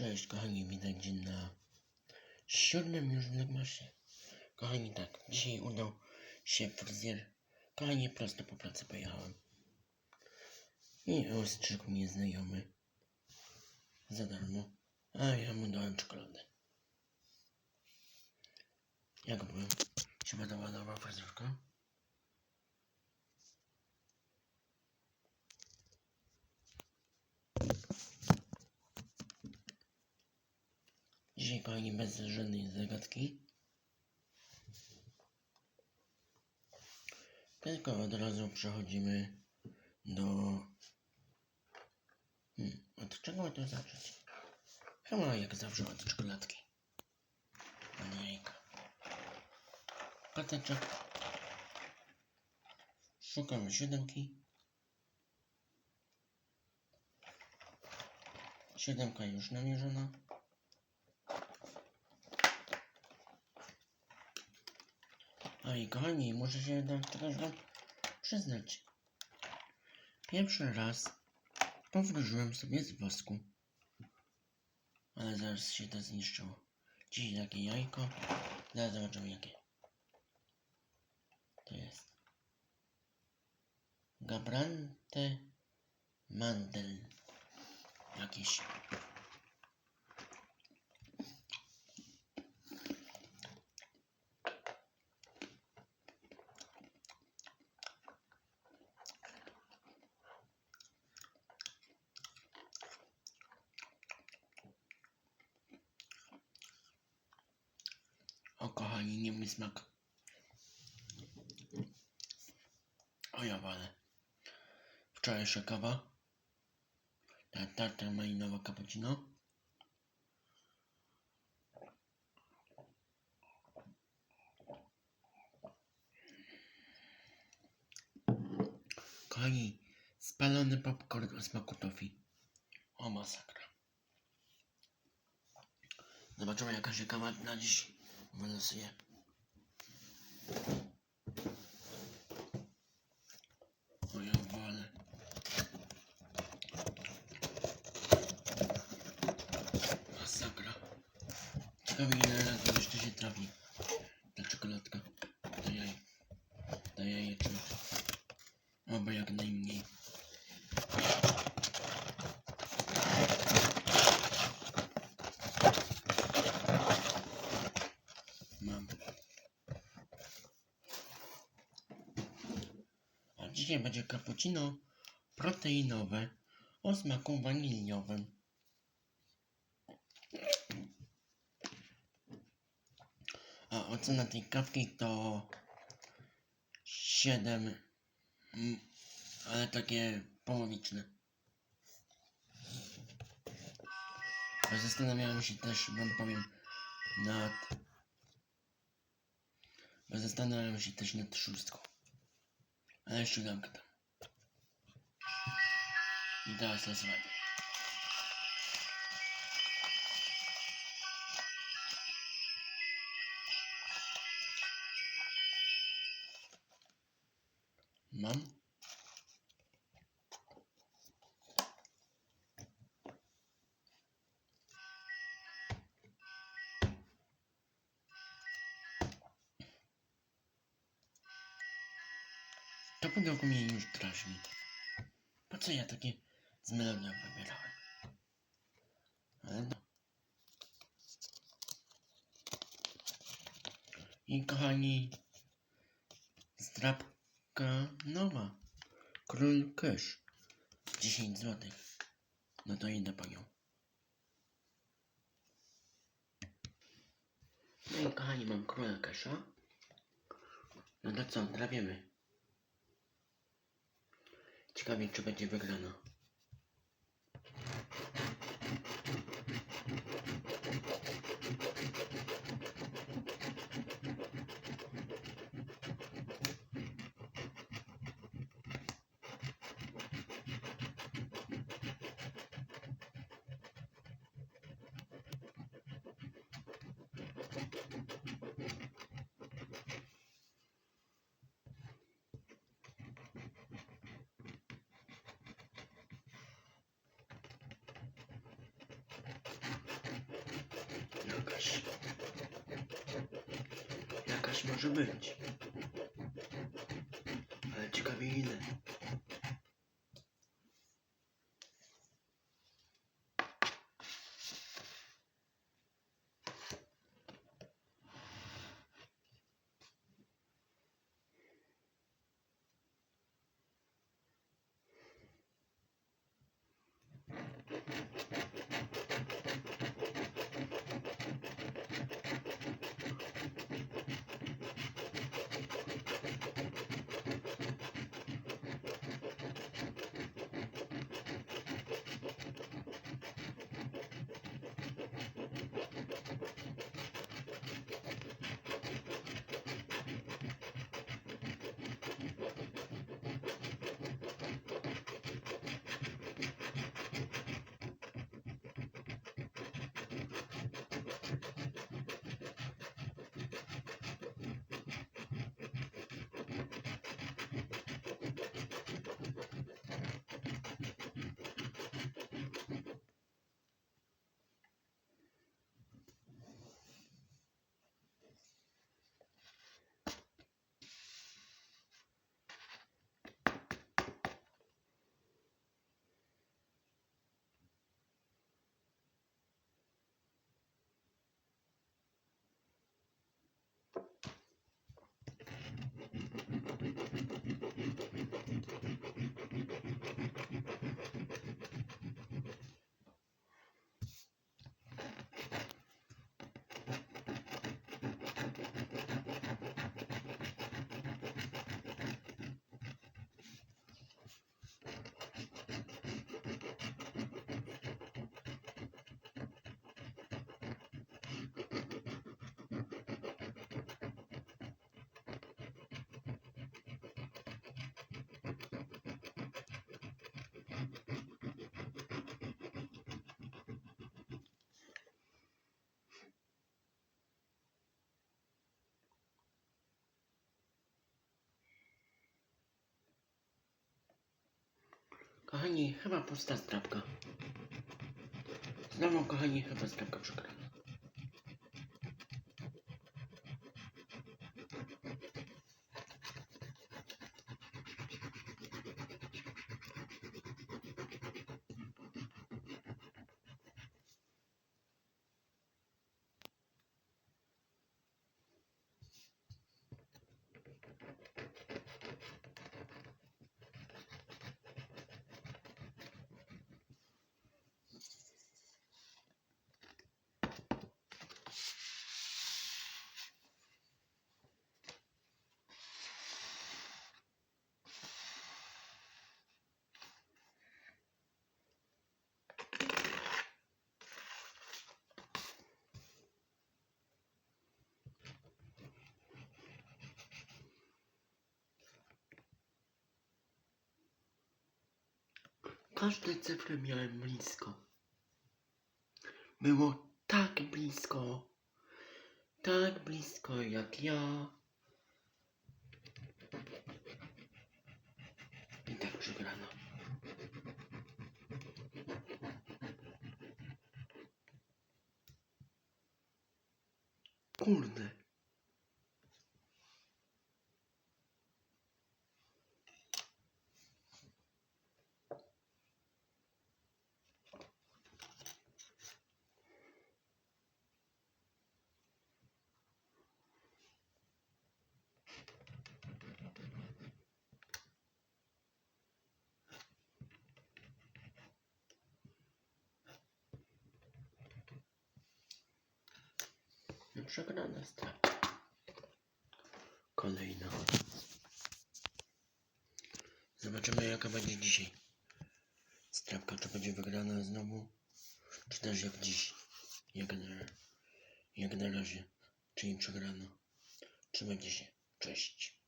Cześć kochani, widać dzień na siódmym już Vlogmasie. Kochani tak, dzisiaj udał się fryzjer. Kochani, prosto po pracy pojechałem. I ostrzegł mnie znajomy. Za darmo. A ja mu dałem czekoladę. Jak byłem? Się podobała nowa fryzjerka? Dzisiaj kochani bez żadnej zagadki. Tylko od razu przechodzimy do... Hmm, od czego to zacząć? Chyba jak zawsze od czekoladki. Ani jajka. Pateczek. Szukamy siódemki. Siódemka już namierzona. A i kochani, muszę się do tego wam przyznać. Pierwszy raz powróżyłem sobie z wosku. Ale zaraz się to zniszczyło. Dzisiaj takie jajko. Zaraz zobaczymy jakie. To jest. Gabrante Mandel. Jakiś. O kochani, nie mój smak. O ja walę. Wczorajsza kawa. Ta tarta malinowa cappuccino. Kochani, spalony popcorn o smaku tofi. O masakra. Zobaczymy jaka się kawa na dziś walę. Masakra. Ciekawe ile razy jeszcze się trafi ta czekoladka. To jaj. To jajeczek. Oby jak najmniej. Dzisiaj będzie cappuccino proteinowe o smaku waniliowym. A ocena tej kawki to 7, mm, ale takie połowiczne. Zastanawiałem się też, wam powiem, nad... Zastanawiałem się też nad szóstką. Ale siódemka tam. I teraz losowanie. Mam. To pudełko mnie już drażni. Po co ja takie z wybierałem? Ale no. I kochani, zdrabka nowa. Król Cash. 10 zł. No to idę po nią. No i kochani, mam króla Casha. No to co, drapiemy. Ciekawie, czy będzie wygrana. Jakaś może być. Ale ciekawie ile. Kochani, chyba pusta strapka. Znowu, kochani, chyba strapka przegrana. Każdej cyfry miałem blisko. Było tak blisko. Tak blisko jak ja. I tak przegrano. Kurde. Przegrana strata. Kolejna. Zobaczymy jaka będzie dzisiaj. Strapka czy będzie wygrana znowu, czy też jak dziś. Jak na, jak na razie. Czyli przegrana. Trzymajcie się. Cześć.